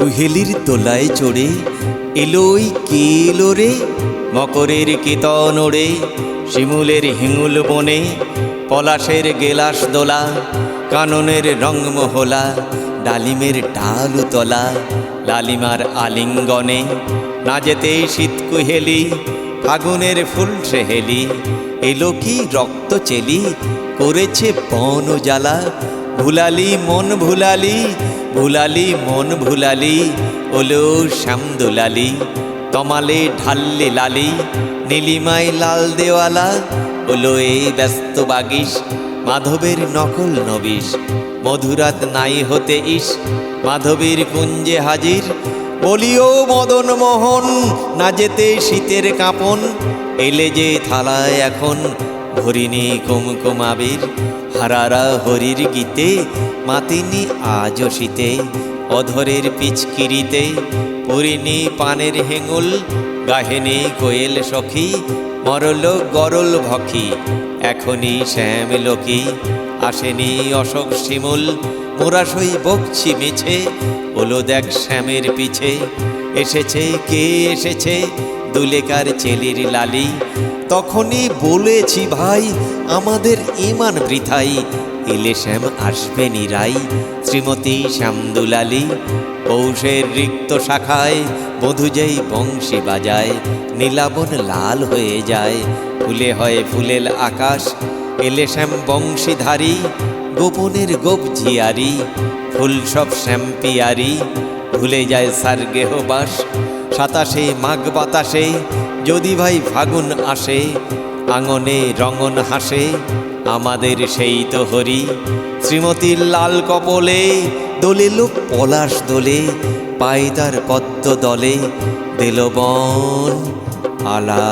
কুহেলির তোলায় চড়ে এলোই কে এলো রে, মকরের কেতন ওড়ে, শিমুলের হিঙুল বনে, পলাশের গেলাস দোলা, কাননের রংমহলা ডালিমের ডালু তলা লালিমার আলিঙ্গনে, না যেতে শীত কুহেলি, ফাগুনের ফুল সেহেলি এলো কি রক্ত চেলি, করেছে বন জ্বালা, ভুলালি মন ভুলালি ভুলালি, মন ভুলালি, ওলো শ্যাম দুলালি তমালে ঢাললে লালি, নীলিমায় লাল দেওয়ালা, ওলো এই ব্যস্ত বাগিস, মাধবের নকল নবিশ, মধুরাত নাই হতে ইস, মাধবীর কুঞ্জে হাজির, বলিও মদন মোহন, না যেতে শীতের কাঁপন, এলে যে থালায় এখন ভরিনি কুমকুম আবির, হারারা হরির গীতে, মাতিনি আজও শীতে, অধরের পিচকিরিতে, পুরিনি পানের হেঙুল, গাহেনি কোয়েল সখী, মরল গরল ভখি, এখনই শ্যাম লোকি, আসেনি অশোক শিমুল মোরা সই বকছি মিছে ওলো দেখ শ্যামের পিছে, এসেছে কে এসেছে, দুলেকার চেলির লালি তখনই বলেছি, ভাই, আমাদের ইমান বৃথাই। এলে শ্যাম আসবে নিরাই শ্রীমতী শ্যামদুলালি, পৌষের রিক্ত শাখায় বধু যেই বংশী বাজায়, নীলাবন লাল হয়ে যায়। ফুলে হয় ফুলেল আকাশ, এলে শ্যাম বংশীধারী, গোপনের গোপ ঝিয়ারি ফুল সব শ্যাম্পিয়ারি ভুলে যায় সার গেহবাস সাতাশে মাঘ বাতাসে যদি ভাই ফাগুন আসে, আঙনে রঙন হাসে, আমাদের সেই তো হরি শ্রীমতীর লাল কপলে, দোলে লোক পলাশ দোলে, পাই তার পদ্ম দলে, দিল বন আলা।